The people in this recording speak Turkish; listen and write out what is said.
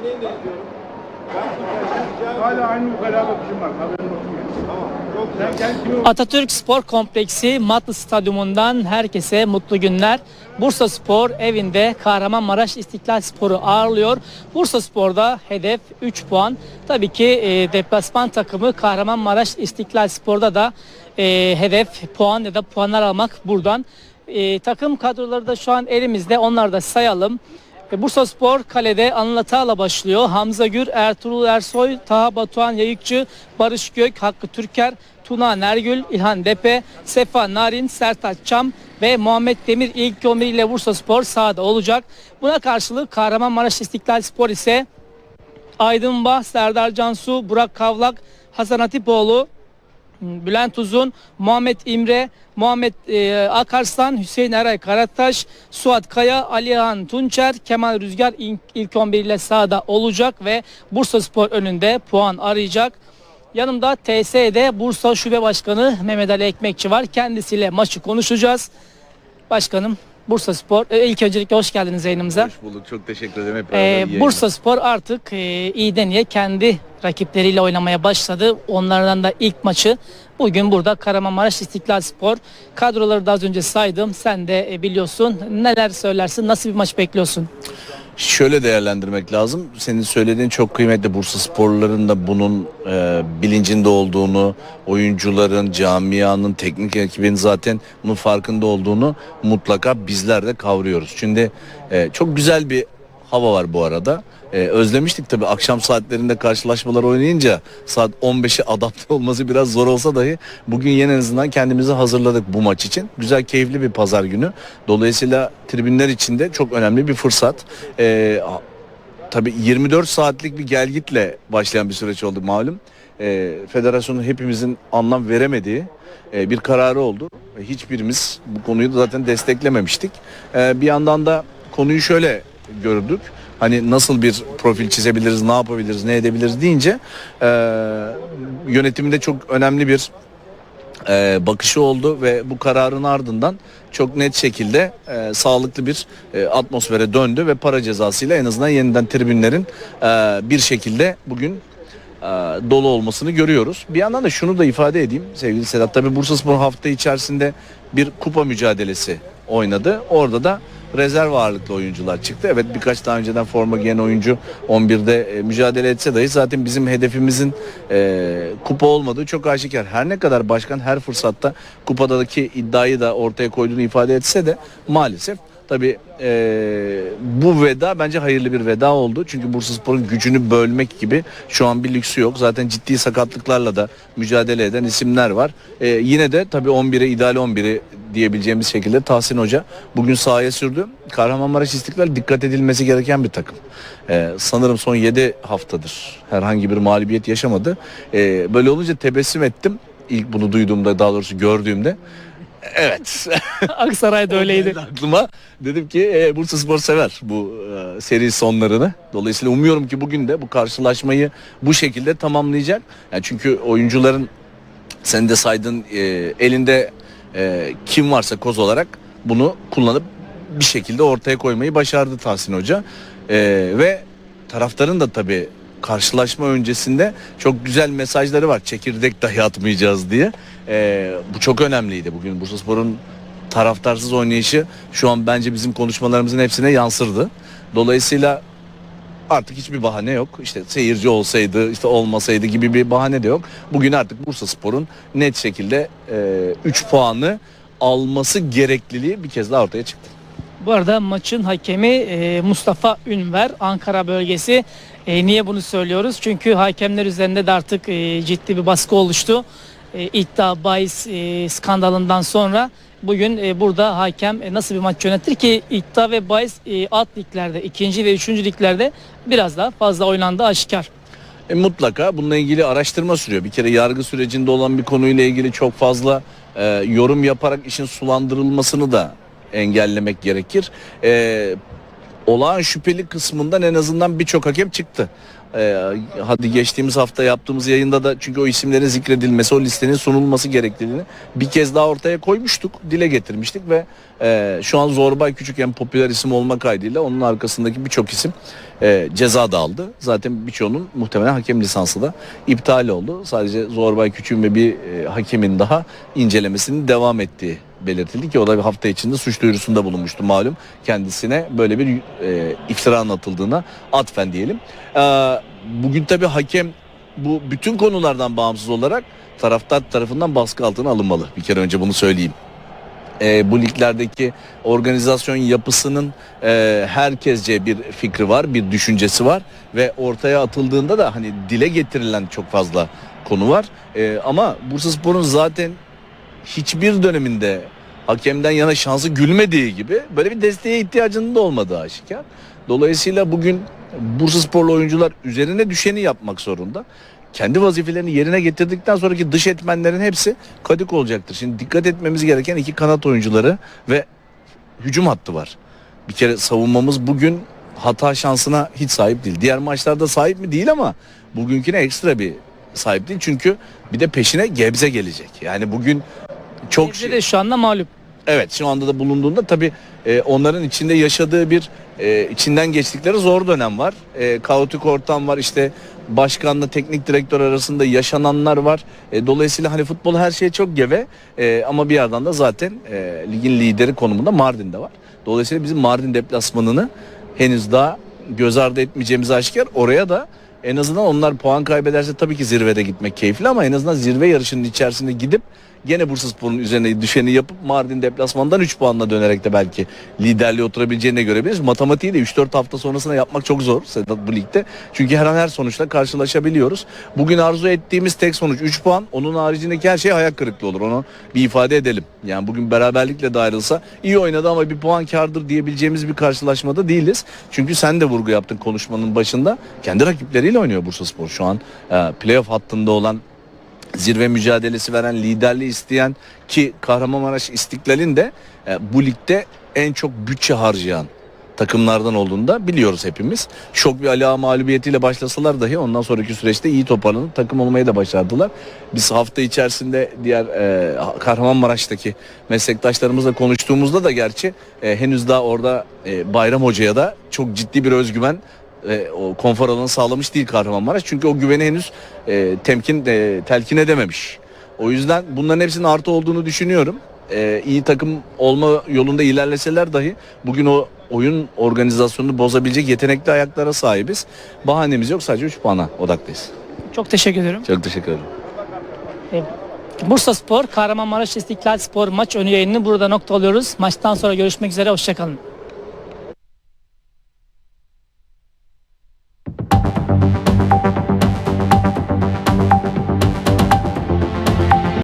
Örneğin de izliyorum. Ben bu Hala aynı ukala bakışım var. Haberin olsun Atatürk Spor Kompleksi Matlı Stadyumundan herkese mutlu günler. Bursa Spor evinde Kahramanmaraş İstiklal Spor'u ağırlıyor. Bursa Spor'da hedef 3 puan. Tabii ki e, deplasman takımı Kahramanmaraş İstiklal Spor'da da e, hedef puan ya da puanlar almak buradan. E, takım kadroları da şu an elimizde. Onları da sayalım. E, Bursa Spor kalede Anıl Atağ'la başlıyor. Hamza Gür, Ertuğrul Ersoy, Taha Batuhan Yayıkçı, Barış Gök, Hakkı Türker, Tuna Nergül, İlhan Depe, Sefa Narin, Sertaç Çam ve Muhammed Demir ilk 11 ile Bursa Spor sahada olacak. Buna karşılık Kahramanmaraş İstiklal Spor ise Aydın Bah, Serdar Cansu, Burak Kavlak, Hasan Hatipoğlu, Bülent Uzun, Muhammed İmre, Muhammed e, Akarslan, Hüseyin Eray Karataş, Suat Kaya, Alihan Tunçer, Kemal Rüzgar ilk, ilk 11 ile sahada olacak ve Bursa Spor önünde puan arayacak. Yanımda TSE'de Bursa Şube Başkanı Mehmet Ali Ekmekçi var. Kendisiyle maçı konuşacağız. Başkanım Bursa Spor. E, ilk öncelikle hoş geldiniz yayınımıza. Hoş bulduk. Çok teşekkür ederim. Hep yayınlar. Bursa Spor artık e, iyiden iyiye kendi rakipleriyle oynamaya başladı. Onlardan da ilk maçı bugün burada Kahramanmaraş İstiklal Spor. Kadroları da az önce saydım. Sen de e, biliyorsun. Neler söylersin? Nasıl bir maç bekliyorsun? Şöyle değerlendirmek lazım. Senin söylediğin çok kıymetli. Bursa sporluların da bunun e, bilincinde olduğunu, oyuncuların, camianın, teknik ekibin zaten bunun farkında olduğunu mutlaka bizler de kavruyoruz. Şimdi e, çok güzel bir hava var bu arada. E, özlemiştik tabii akşam saatlerinde karşılaşmalar oynayınca saat 15'e adapte olması biraz zor olsa dahi bugün yine en azından kendimizi hazırladık bu maç için. Güzel keyifli bir pazar günü. Dolayısıyla tribünler için de çok önemli bir fırsat. E, tabii 24 saatlik bir gelgitle başlayan bir süreç oldu malum. E, federasyonun hepimizin anlam veremediği e, bir kararı oldu. Hiçbirimiz bu konuyu da zaten desteklememiştik. E, bir yandan da konuyu şöyle gördük. Hani nasıl bir profil çizebiliriz, ne yapabiliriz, ne edebiliriz deyince e, yönetiminde çok önemli bir e, bakışı oldu ve bu kararın ardından çok net şekilde e, sağlıklı bir e, atmosfere döndü ve para cezasıyla en azından yeniden tribünlerin e, bir şekilde bugün e, dolu olmasını görüyoruz. Bir yandan da şunu da ifade edeyim sevgili Sedat. Tabi Bursaspor hafta içerisinde bir kupa mücadelesi oynadı. Orada da rezerv ağırlıklı oyuncular çıktı. Evet birkaç daha önceden forma giyen oyuncu 11'de e, mücadele etse dahi zaten bizim hedefimizin e, kupa olmadığı çok aşikar. Her ne kadar başkan her fırsatta kupadaki iddiayı da ortaya koyduğunu ifade etse de maalesef Tabii eee, bu veda bence hayırlı bir veda oldu. Çünkü Bursaspor'un gücünü bölmek gibi şu an bir lüksü yok. Zaten ciddi sakatlıklarla da mücadele eden isimler var. Eee, yine de tabii 11'e ideal 11'i diyebileceğimiz şekilde Tahsin Hoca bugün sahaya sürdü. Kahramanmaraş İstiklal dikkat edilmesi gereken bir takım. Eee, sanırım son 7 haftadır herhangi bir mağlubiyet yaşamadı. Eee, böyle olunca tebessüm ettim. İlk bunu duyduğumda daha doğrusu gördüğümde. Evet. Aksaray'da öyleydi. Aklıma. Dedim ki e, Bursa Spor sever bu e, seri sonlarını. Dolayısıyla umuyorum ki bugün de bu karşılaşmayı bu şekilde tamamlayacak. Yani çünkü oyuncuların sen de saydın e, elinde e, kim varsa koz olarak bunu kullanıp bir şekilde ortaya koymayı başardı Tahsin Hoca. E, ve taraftarın da tabii karşılaşma öncesinde çok güzel mesajları var. Çekirdek dahi atmayacağız diye. E, bu çok önemliydi bugün Bursaspor'un taraftarsız oynayışı şu an bence bizim konuşmalarımızın hepsine yansırdı. Dolayısıyla artık hiçbir bahane yok. İşte seyirci olsaydı, işte olmasaydı gibi bir bahane de yok. Bugün artık Bursaspor'un net şekilde 3 puanı alması gerekliliği bir kez daha ortaya çıktı. Bu arada maçın hakemi e, Mustafa Ünver Ankara bölgesi. E, niye bunu söylüyoruz? Çünkü hakemler üzerinde de artık e, ciddi bir baskı oluştu. E, iddia bahis e, skandalından sonra bugün e, burada hakem e, nasıl bir maç yönetir ki iddia ve bahis e, alt liglerde, ikinci ve üçüncü liglerde biraz daha fazla oynandı aşikar. E, mutlaka bununla ilgili araştırma sürüyor. Bir kere yargı sürecinde olan bir konuyla ilgili çok fazla e, yorum yaparak işin sulandırılmasını da engellemek gerekir. E, olağan şüpheli kısmından en azından birçok hakem çıktı. Ee, hadi geçtiğimiz hafta yaptığımız yayında da çünkü o isimlerin zikredilmesi, o listenin sunulması gerektiğini bir kez daha ortaya koymuştuk, dile getirmiştik ve e, şu an Zorbay Küçük en popüler isim olma kaydıyla onun arkasındaki birçok isim e, ceza da aldı. Zaten birçoğunun muhtemelen hakem lisansı da iptal oldu. Sadece Zorbay Küçük'ün ve bir e, hakemin daha incelemesinin devam ettiği belirtildi ki o da bir hafta içinde suç duyurusunda bulunmuştu malum. Kendisine böyle bir e, iftira anlatıldığına atfen diyelim. E, bugün tabi hakem bu bütün konulardan bağımsız olarak taraftar tarafından baskı altına alınmalı. Bir kere önce bunu söyleyeyim. E, bu liglerdeki organizasyon yapısının e, herkesce bir fikri var, bir düşüncesi var ve ortaya atıldığında da hani dile getirilen çok fazla konu var. E, ama Bursaspor'un zaten hiçbir döneminde hakemden yana şansı gülmediği gibi böyle bir desteğe ihtiyacının da olmadığı aşikar. Dolayısıyla bugün Bursasporlu oyuncular üzerine düşeni yapmak zorunda. Kendi vazifelerini yerine getirdikten sonraki dış etmenlerin hepsi kadık olacaktır. Şimdi dikkat etmemiz gereken iki kanat oyuncuları ve hücum hattı var. Bir kere savunmamız bugün hata şansına hiç sahip değil. Diğer maçlarda sahip mi değil ama bugünküne ekstra bir sahip değil. Çünkü bir de peşine Gebze gelecek. Yani bugün çok şey... de şu anda mağlup. Evet şu anda da bulunduğunda tabii e, onların içinde yaşadığı bir e, içinden geçtikleri zor dönem var. E, kaotik ortam var işte başkanla teknik direktör arasında yaşananlar var. E, dolayısıyla hani futbol her şeye çok geve E, ama bir yandan da zaten e, ligin lideri konumunda Mardin'de var. Dolayısıyla bizim Mardin deplasmanını henüz daha göz ardı etmeyeceğimiz aşikar. Oraya da en azından onlar puan kaybederse tabii ki zirvede gitmek keyifli ama en azından zirve yarışının içerisinde gidip gene Bursaspor'un üzerine düşeni yapıp Mardin deplasmandan 3 puanla dönerek de belki liderliğe oturabileceğini görebiliriz. Matematiği de 3-4 hafta sonrasında yapmak çok zor Sedat bu ligde. Çünkü her an her sonuçla karşılaşabiliyoruz. Bugün arzu ettiğimiz tek sonuç 3 puan. Onun haricindeki her şey hayal kırıklığı olur. Onu bir ifade edelim. Yani bugün beraberlikle de iyi oynadı ama bir puan kardır diyebileceğimiz bir karşılaşmada değiliz. Çünkü sen de vurgu yaptın konuşmanın başında. Kendi rakipleriyle oynuyor Bursaspor şu an. E, playoff hattında olan zirve mücadelesi veren, liderliği isteyen ki Kahramanmaraş İstiklal'in de e, bu ligde en çok bütçe harcayan takımlardan olduğunu da biliyoruz hepimiz. Şok bir Ali Ağa mağlubiyetiyle başlasalar dahi ondan sonraki süreçte iyi toparlanıp takım olmayı da başardılar. Biz hafta içerisinde diğer e, Kahramanmaraş'taki meslektaşlarımızla konuştuğumuzda da gerçi e, henüz daha orada e, Bayram Hoca'ya da çok ciddi bir özgüven e, o konfor alanı sağlamış değil Kahramanmaraş. Çünkü o güveni henüz e, temkin e, telkin edememiş. O yüzden bunların hepsinin artı olduğunu düşünüyorum. E, iyi takım olma yolunda ilerleseler dahi bugün o oyun organizasyonunu bozabilecek yetenekli ayaklara sahibiz. Bahanemiz yok sadece 3 puana odaklıyız. Çok teşekkür ediyorum. Çok teşekkür ederim. Bursa Spor, Kahramanmaraş İstiklal Spor maç önü yayınını burada nokta alıyoruz. Maçtan sonra görüşmek üzere, hoşçakalın.